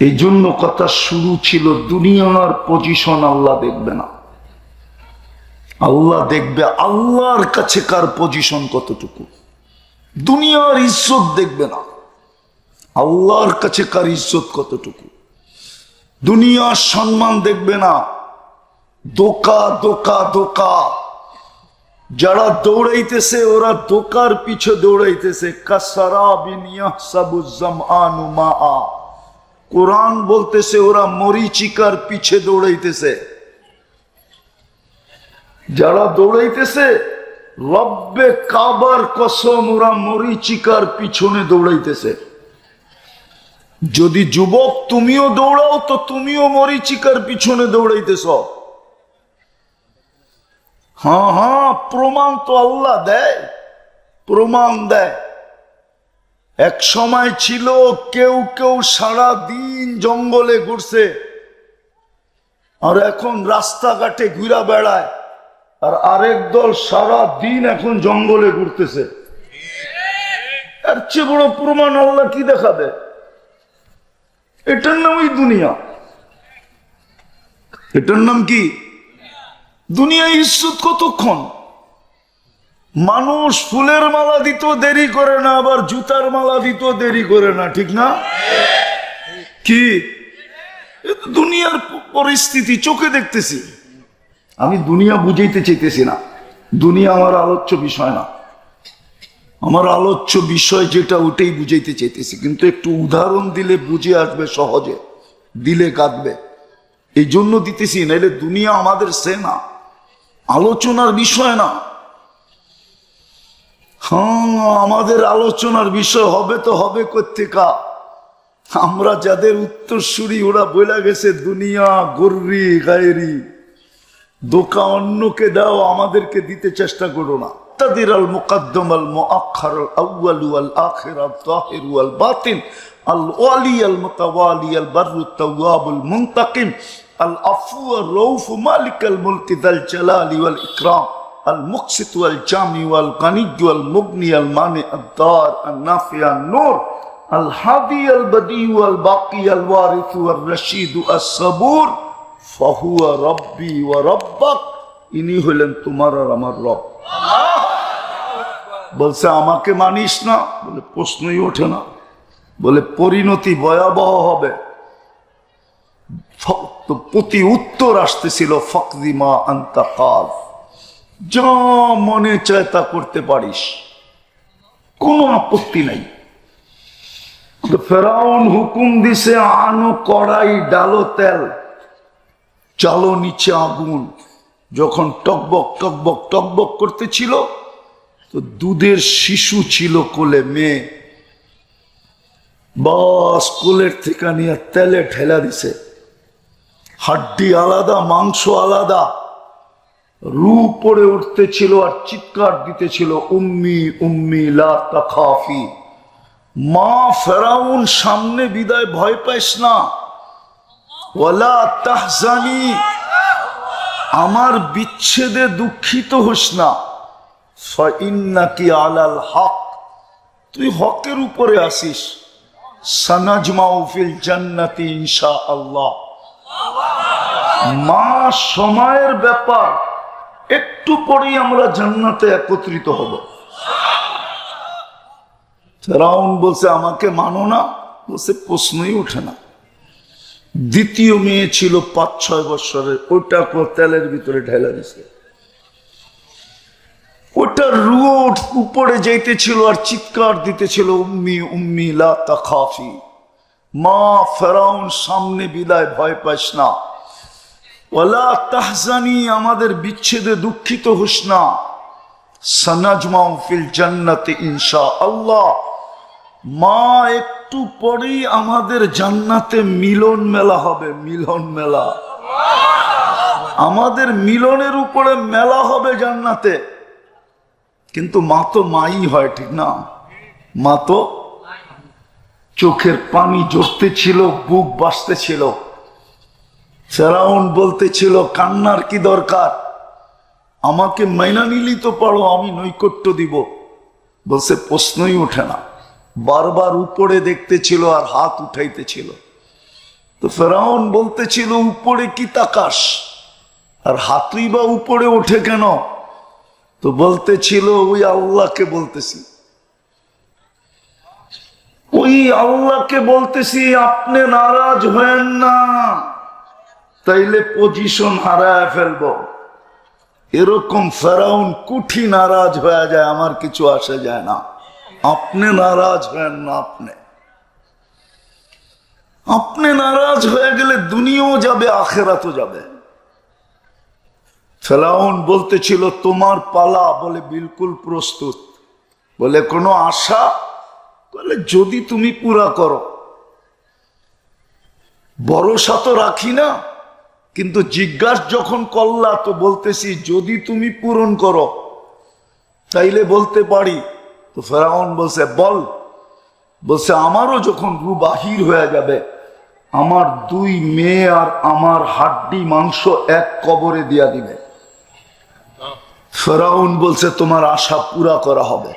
এই জন্য কথা শুরু ছিল, দুনিয়ার পজিশন আল্লাহ দেখবে না। আল্লাহ দেখবে আল্লাহর কাছে কার পজিশন কতটুকু। দুনিয়ার ইজ্জত দেখবে না। আল্লাহর কাছে কার ইজ্জত কতটুকু। দুনিয়ার সম্মান দেখবে না। দোকা দোকা দোকা যারা দৌড়াইতেছে, ওরা দোকার পিছে দৌড়াইতেছে। কোরআন বলতেছে, ওরা মরিচিকার পিছে দৌড়াইতেছে। যারা দৌড়াইতেছে লব্বে কাবার কসম, ওরা মরিচিকার পিছনে দৌড়াইতেছে। যদি যুবক তুমিও দৌড়াও, তো তুমিও মরিচিকার পিছনে দৌড়াইতেছ। হ্যাঁ হ্যাঁ প্রমাণ তো আল্লাহ দেয়। প্রমাণ দেয়। এক সময় ছিল, কেউ কেউ সারা দিন জঙ্গলে ঘুরছে। আর এখন রাস্তাঘাটে ঘুরা বেড়ায়। আর আরেক দল সারা দিন এখন জঙ্গলে ঘুরতেছে। এর চেয়ে বড় প্রমাণ আল্লাহ কি দেখাবে? এটার নামই দুনিয়া। এটার নাম কি? দুনিয়া ইজ্জত কতক্ষণ? মানুষ ফুলের মালা দিত, দেরি করে না, আবার জুতার মালা দিত, দেরি করে না, ঠিক না? কি? দুনিয়ার পরিস্থিতি, চোখে দেখতেছি। আমি দুনিয়া বুঝাইতে চাইতেছি না। দুনিয়া আমার আলোচ্য বিষয় না। আমার আলোচ্য বিষয় যেটা, ওটাই বুঝাইতে চাইতেছি। কিন্তু একটু উদাহরণ দিলে বুঝে আসবে সহজে। দিলে কাঁদবে। এই জন্য দিতেছি, নাইলে দুনিয়া আমাদের সে না আলোচনার বিষয় না। হ্যাঁ আমাদের আলোচনার বিষয় হবে তো হবে কোথেকা আমরা যাদের উত্তরসূরি, ওরা বলে গেছে, দুনিয়া গর্রি গায়েরি। দোকা অন্যকে দাও, আমাদেরকে দিতে চেষ্টা করো না। তাদের আল মুকদ্দম আল মুআক্ষর আল আউয়াল ওয়াল আখির আল তাহির ওয়াল বাতিন। আল ওয়ালি আল মুতাওয়ালি আল আল মুনতাকিম। আল আফু আর রউফ মালিক আল মুলকি দাল জালালি ওয়াল ইকরাম المقسط والجامع والغني والمغني المانع الدار النافع النور الهادي البديع والباقي الوارث والرشيد الصبور فهو ربي وربك ইনি হলেন তোমার আর আমার রব বলছে আমাকে মানিস না বলে প্রশ্নই ওঠে না বলে পরিণতি ভয়াবহ হবে ফ- তো প্রতি উত্তর আসতেছিল ফকদিমা আন্তাকাল যা মনে চায় তা করতে পারিস। কোনো আপত্তি নাই। ফেরাউন হুকুম দিছে, আনো কড়াই, ডালো তেল, চালো নিচে আগুন। যখন টকবক টকবক টকবক করতেছিল, তো দুধের শিশু ছিল কোলে, মেয়ে। বাস কোলের থেকে নিয়ে তেলে ঠেলা দিছে। হাড্ডি আলাদা, মাংস আলাদা। রু পড়ে উঠতেছিল আর চিৎকার দিতেছিল, উম্মি উম্মি, লা তাখাফি। মা ফেরাউন সামনে বিদায় ভয় পাইস না। ওয়ালা তাহজানি। আমার বিচ্ছেদে দুঃখিত হোস না। ফাইন্নাকি আলাল হক। তুই হকের উপরে আসিস। সানাজমাউ ফিল জান্নাতি ইনশা আল্লাহ মা সময়ের ব্যাপার, একটু পরেই আমরা জান্নাতে একত্রিত হব। ফেরাউন বলছে, আমাকে মানো না? বলছে, প্রশ্নই ওঠে না। দ্বিতীয় মেয়ে ছিল পাঁচ, ছয় বছরের ওটা তেলের ভিতরে ঢেলা দিছে। ওটা রুয়ো উপরে যাইতেছিল আর চিৎকার দিতেছিল, উম্মি উম্মি, লা তাখাফি। মা ফেরাউন সামনে বিদায় ভয় পাইস না। ওলা তাহজানি, আমাদের বিচ্ছেদে দুঃখিত হোস না। জান্নাতে আল্লাহ মা, একটু পরেই আমাদের জান্নাতে মিলন মেলা হবে, মিলন মেলা। আমাদের মিলনের উপরে মেলা হবে জান্নাতে। কিন্তু মা তো মাই হয়, ঠিক না? মা তো চোখের পানি জড়তে ছিল, বুক বাসতে ছিল। ফেরাউন বলতেছিল, কান্নার কি দরকার? আমাকে মাইনা নিলি তো পারো, আমি নৈকট্য দিব। বলছে, প্রশ্নই ওঠে না। বারবার উপরে দেখতেছিল আর হাত উঠাইতেছিল। তো ফেরাউন বলতেছিল, উপরে কি তাকাস? আর হাতুই বা উপরে ওঠে কেন? তো বলতেছিল, ওই আল্লাহকে বলতেছি। ওই আল্লাহকে বলতেছি, আপনি নারাজ হয়েন না। তাইলে পজিশন হারায় ফেলব। এরকম ফেরাউন কুঠি নারাজ হয়ে যায়, আমার কিছু আসে যায় না। আপনি নারাজ হয়েন না আপনি। আপনি নারাজ হয়ে গেলে দুনিয়াও যাবে, আখেরাতও যাবে। ফেরাউন বলতেছিল, তোমার পালা, বলে, বিলকুল প্রস্তুত। বলে, কোনো আশা? বলে, যদি তুমি পুরা করো। ভরসা তো রাখি না। কিন্তু জিজ্ঞাসা যখন করলা, তো বলতেছি, যদি তুমি পূরণ করো, তাইলে বলতে পারি। তো ফেরাউন বলছে, বল। বলছে, আমারও যখন রু বাহির হয়ে যাবে, আমার দুই মেয়ে আর আমার হাড্ডি মাংস এক কবরে দিয়া দিবে। ফেরাউন বলছে, তোমার আশা পুরা করা হবে।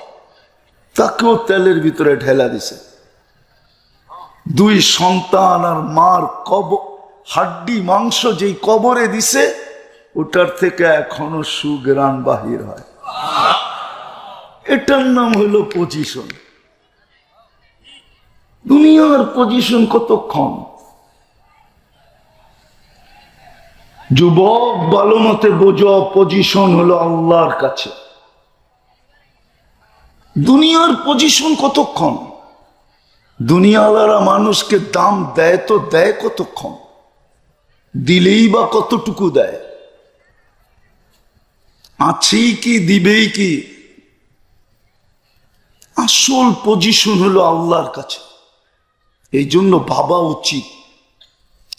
তাকেও তেলের ভিতরে ঢেলা দিছে। দুই সন্তান আর মার কব হাড্ডি মাংস যেই কবরে দিছে, ওটার থেকে এখনও সুগ্রান বাহির হয়। এটার নাম হলো পজিশন দুনিয়ার পজিশন কতক্ষণ? যুবক ভালো মতে বোঝো পজিশন হলো আল্লাহর কাছে। দুনিয়ার পজিশন কতক্ষণ? দুনিয়াওয়ালারা মানুষকে দাম দেয় তো দেয় কতক্ষণ? দিলেই বা কতটুকু দেয়? আছেই কি, দিবেই কি? আসল পজিশন হলো আল্লাহর কাছে। এই জন্য ভাবা উচিত।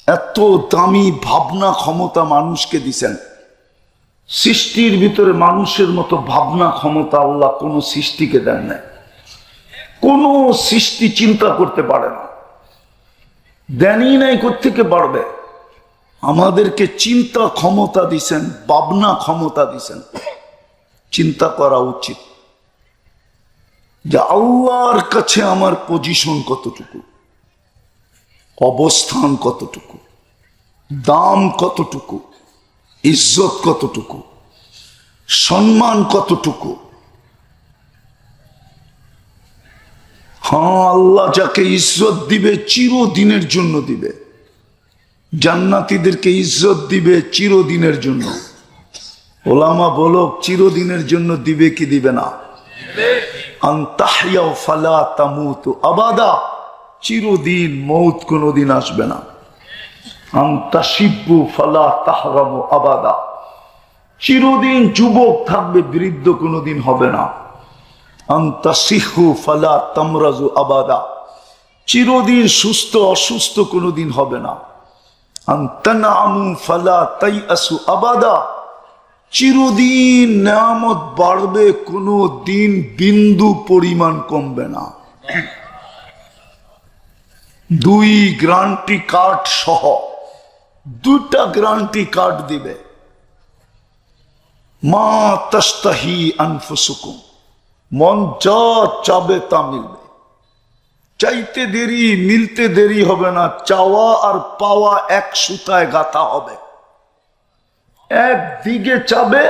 এত দামি ভাবনা ক্ষমতা মানুষকে দিছেন। সৃষ্টির ভিতরে মানুষের মতো ভাবনা ক্ষমতা আল্লাহ কোনো সৃষ্টিকে দেন নাই। কোনো সৃষ্টি চিন্তা করতে পারে না। দেনই নাই থেকে পারবে আমাদেরকে চিন্তা ক্ষমতা দিছেন, ভাবনা ক্ষমতা দিছেন। চিন্তা করা উচিত যে আল্লাহর কাছে আমার পজিশন কতটুকু, অবস্থান কতটুকু, দাম কতটুকু, ইজ্জত কতটুকু, সম্মান কতটুকু। হ্যাঁ আল্লাহ যাকে ইজ্জত দিবে, চিরদিনের জন্য দিবে। জান্নাতীদেরকে ইজ্জত দিবে চিরদিনের জন্য। ওলামা বলো চিরদিনের জন্য দিবে কি দিবে না? ফালা আবাদা। চিরদিন মৌত কোনোদিন আসবে না। ফালা আবাদা। চিরদিন যুবক থাকবে, বৃদ্ধ কোনোদিন হবে না। ফালা তামরাজু আবাদা। চিরদিন সুস্থ, অসুস্থ কোনোদিন হবে না আন্তানামু ফালা তাই আসু আবাদা। চিরদিন নামত বাড়বে, কোনো দিন বিন্দু পরিমাণ কমবে না। দুই গ্রান্টি কার্ড সহ দুটা গ্রান্টি কার্ড দিবে। মা তস্তাহি আনফুসুকুম, মন যা চাবে তা চাইতে দেরি মিলতে দেরি হবে না। চাওয়া আর পাওয়া এক সুতায় গাথা হবে। একদিকে চাবে,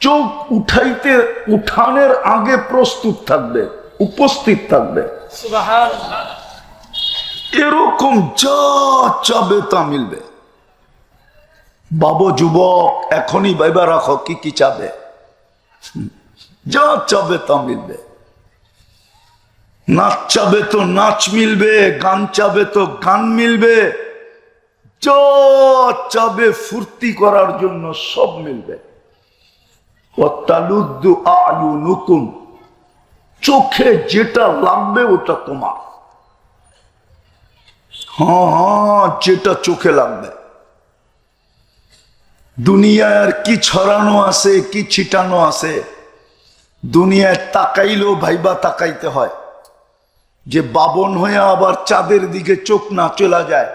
চোখ উঠাইতে উঠানের আগে প্রস্তুত থাকবে, উপস্থিত থাকবে। এরকম যা চাবে তা মিলবে। বাবু, যুবক, এখনই বাইবা রাখো কি কি চাবে। যা চাবে তা মিলবে। নাচ চাবে তো নাচ মিলবে, গান চাবে তো গান মিলবে। যা চাবে ফুর্তি করার জন্য সব মিলবে। চোখে যেটা লাগবে ওটা তোমার। হ্যাঁ হ্যাঁ যেটা চোখে লাগবে। দুনিয়ায় আর কি ছড়ানো আছে, কি ছিটানো আছে, দুনিয়ায় তাকাইলেও ভাইবা তাকাইতে হয়। যে বাবন হয়ে আবার চাঁদের দিকে চোখ না চলা যায়।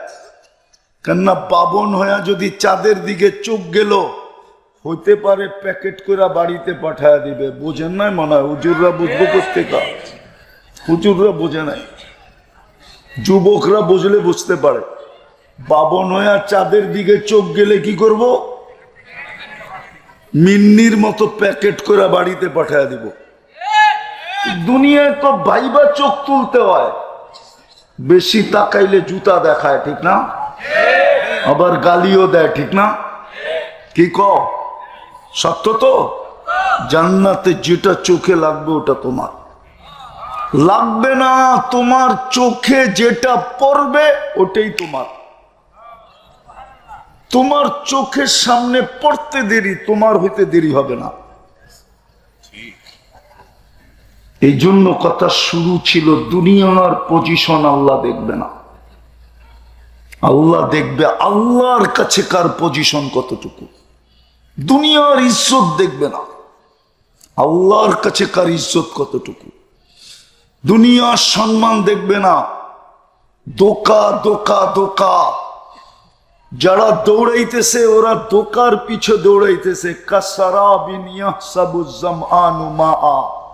কেননা বাবন হয়ে যদি চাঁদের দিকে চোখ গেল, হইতে পারে প্যাকেট করে বাড়িতে পাঠায় দিবে। বোঝেন নাই মনে হয় হুজুররা বুঝব করতে হুজুররা বোঝে নাই। যুবকরা বুঝলে বুঝতে পারে। বাবন হয়ে চাঁদের দিকে চোখ গেলে কি করব? মিন্নির মতো প্যাকেট করে বাড়িতে পাঠায় দিব। দুনিয়ায় তো ভাইবা চোখ তুলতে হয়। বেশি তাকাইলে জুতা দেখায়, ঠিক না? আবার গালিও দেয়, ঠিক না? কি ক? সত্য তো? জান্নাতে যেটা চোখে লাগবে ওটা তোমার। লাগবে না, তোমার চোখে যেটা পড়বে ওটাই তোমার। তোমার চোখের সামনে পড়তে দেরি, তোমার হইতে দেরি হবে না। এই জন্য কথা শুরু ছিল, দুনিয়ার পজিশন আল্লাহ দেখবে না। আল্লাহ দেখবে আল্লাহর কাছে কার পজিশন কতটুকু। দুনিয়ার ইজ্জত দেখবে না। আল্লাহর কাছে কার ইজ্জত কতটুকু। দুনিয়ার সম্মান দেখবে না। দোকা দোকা দোকা যারা দৌড়াইতেছে, ওরা দোকার পিছে দৌড়াইতেছে। কাসারা বিনিয়া সাবুজাম আনু মা আ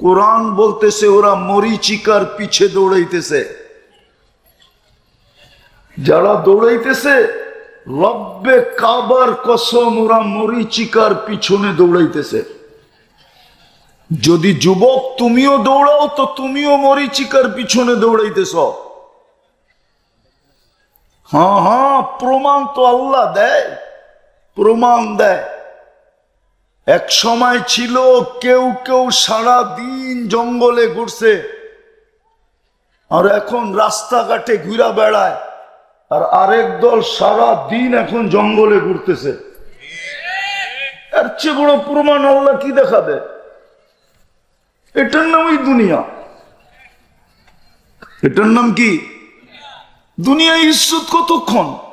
কোরআন বলতেছে, ওরা মরিচিকার পিছে দৌড়াইতেছে। যারা দৌড়াইতেছে, রব্বে কাবার কসম, ওরা মরিচিকার পিছনে দৌড়াইতেছে। যদি যুবক তুমিও দৌড়াও, তো তুমিও মরিচিকার পিছনে দৌড়াইতেছ। হ্যাঁ হ্যাঁ প্রমাণ তো আল্লাহ দেয়। প্রমাণ দেয়। এক সময় ছিল কেউ কেউ সারা দিন জঙ্গলে ঘুরছে। আর এখন রাস্তাঘাটে ঘুরা বেড়ায়। আর আরেক দল সারা দিন এখন জঙ্গলে ঘুরতেছে। এর চেয়ে বড় প্রমাণ আল্লাহ কি দেখাবে? এটার নামই দুনিয়া। এটার নাম কি? দুনিয়া ইজ্জত কতক্ষণ?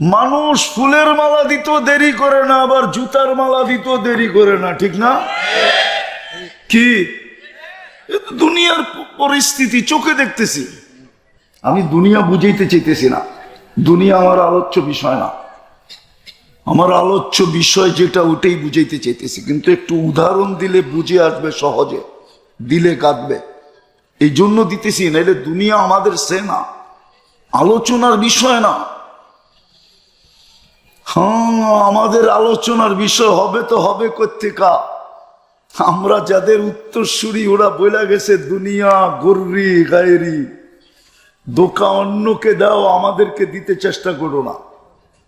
মানুষ ফুলের মালা দিত দেরি করে না, আবার জুতার মালা দিত দেরি করে না, ঠিক না? কি? দুনিয়ার পরিস্থিতি, চোখে দেখতেছি। আমি দুনিয়া বুঝাইতে চাইতেছি না। দুনিয়া আমার আলোচ্য বিষয় না। আমার আলোচ্য বিষয় যেটা, ওটাই বুঝাইতে চাইতেছি। কিন্তু একটু উদাহরণ দিলে বুঝে আসবে সহজে। দিলে কাঁদবে। এই জন্য দিতেছি, নাইলে দুনিয়া আমাদের সে না। আলোচনার বিষয় না। হ্যাঁ আমাদের আলোচনার বিষয় হবে তো হবে কর্তিকা আমরা যাদের উত্তরসূরি, ওরা বইলা গেছে, দুনিয়া, গর্রি, গায়েরি। দোকা অন্যকে দাও, আমাদেরকে দিতে চেষ্টা করো না।